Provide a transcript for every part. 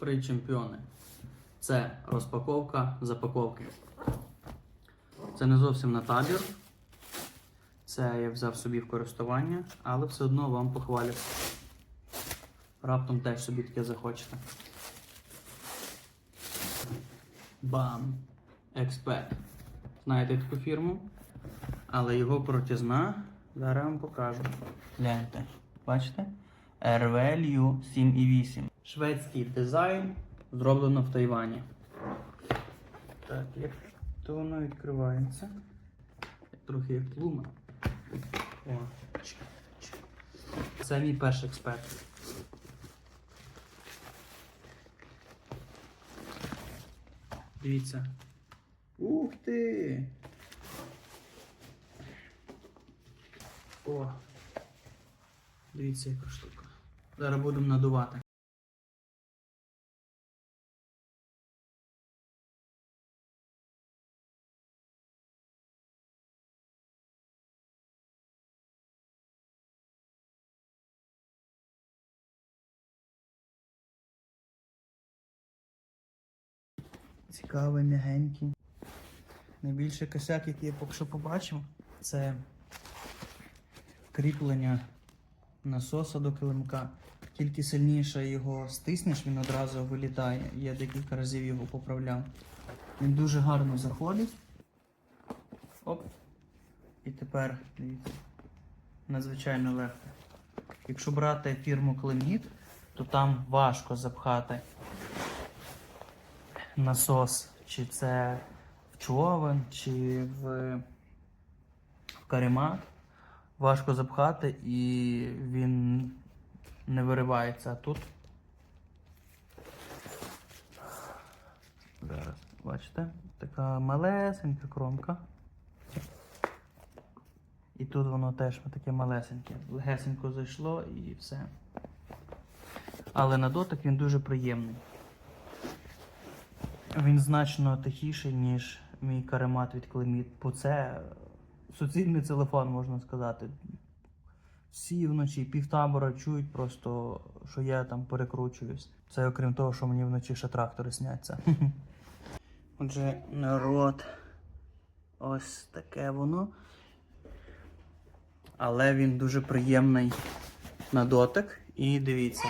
При чемпіони. Це розпаковка запаковки. Це не зовсім на табір. Це я взяв собі в користування, але все одно вам похвалю. Раптом теж собі таке захочете. Бам! Експерт. Знаєте таку фірму? Але його крутізна зараз вам покажу. Гляньте, бачите? RVLU 7.8. Шведський дизайн зроблено в Тайвані. Так, як то воно відкривається? Трохи як плума. О. Це мій перший експерт. Дивіться. Ух ти! О! Дивіться, яка штука. Зараз будемо надувати. Цікавий, м'ягенький. Найбільший косяк, який я поки що побачив, це кріплення насоса до килимка. Тільки сильніше його стиснеш, він одразу вилітає. Я декілька разів його поправляв. Він дуже гарно заходить. Оп. І тепер, дивіться, надзвичайно легко. Якщо брати фірму Клеміт, то там важко запхати насос, чи це в човен, чи в, в каремат. Важко запхати і він не виривається. А тут. Зараз, бачите, така малесенька кромка. І тут воно теж таке малесеньке. Легесенько зайшло і все. Але на дотик він дуже приємний. Він значно тихіший, ніж мій каремат від Клеміт, бо це суцільний телефон, можна сказати. Всі вночі півтабора чують просто, що я там перекручуюсь. Це окрім того, що мені вночі ще трактори сняться. Отже, народ, ось таке воно. Але він дуже приємний на дотик. І дивіться.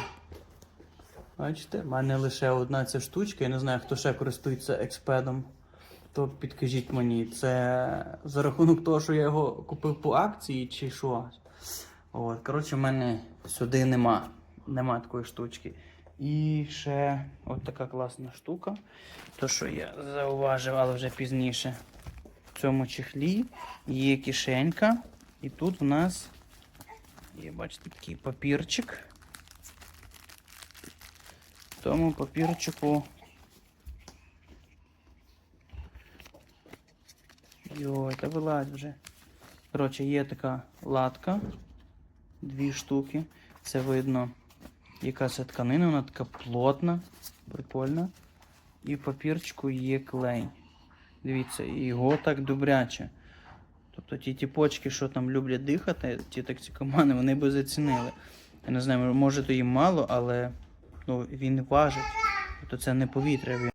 Бачите, в мене лише одна ця штучка. Я не знаю, хто ще користується експедом. То підкажіть мені, це за рахунок того, що я його купив по акції, чи що? От, коротше, в мене сюди нема. Нема такої штучки. І ще от така класна штука. То, що я зауважив, але вже пізніше. В цьому чехлі є кишенька. І тут в нас є, бачите, такий папірчик. Тому папірчику. Йой, та вилазь вже. Коротше, є така латка. Дві штуки. Це видно, яка це тканина, вона така плотна, прикольна. І в папірчику є клей. Дивіться, його так добряче. Тобто ті тіпочки, що там люблять дихати, ті токсикомани, вони би зацінили. Я не знаю, може то їм мало, але ну, він важить. Тобто це не повітря.